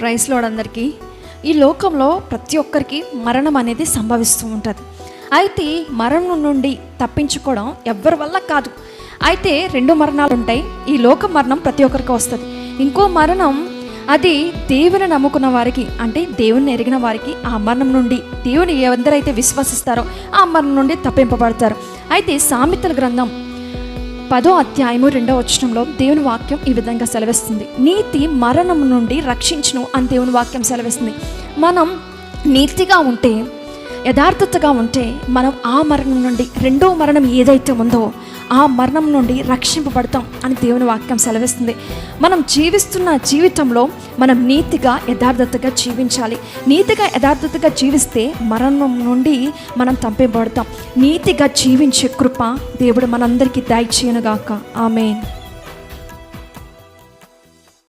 ప్రైస్లోడ్ అందరికీ. ఈ లోకంలో ప్రతి ఒక్కరికి మరణం అనేది సంభవిస్తూ ఉంటుంది. అయితే మరణం నుండి తప్పించుకోవడం ఎవ్వరి వల్ల కాదు. అయితే రెండు మరణాలు ఉంటాయి. ఈ లోక మరణం ప్రతి ఒక్కరికి వస్తుంది. ఇంకో మరణం అది దేవుని నమ్ముకున్న వారికి అంటే దేవుని ఎరిగిన వారికి ఆ మరణం నుండి దేవుని ఎవరైతే విశ్వసిస్తారో ఆ మరణం నుండి తప్పింపబడతారు. అయితే సామెతల గ్రంథం పదో అధ్యాయము రెండో వచనంలో దేవుని వాక్యం ఈ విధంగా సెలవిస్తుంది. నీతి మరణం నుండి రక్షించును అని దేవుని వాక్యం సెలవిస్తుంది. మనం నీతిగా ఉంటే యథార్థతగా ఉంటే మనం ఆ మరణం నుండి రెండో మరణం ఏదైతే ఉందో ఆ మరణం నుండి రక్షింపబడతాం అని దేవుని వాక్యం సెలవిస్తుంది. మనం జీవిస్తున్న జీవితంలో మనం నీతిగా యథార్థతగా జీవించాలి. నీతిగా యథార్థతగా జీవిస్తే మరణం నుండి మనం తంపింపబడతాం నీతిగా జీవించే కృప దేవుడు మనందరికీ దయచేయనుగాక. ఆమె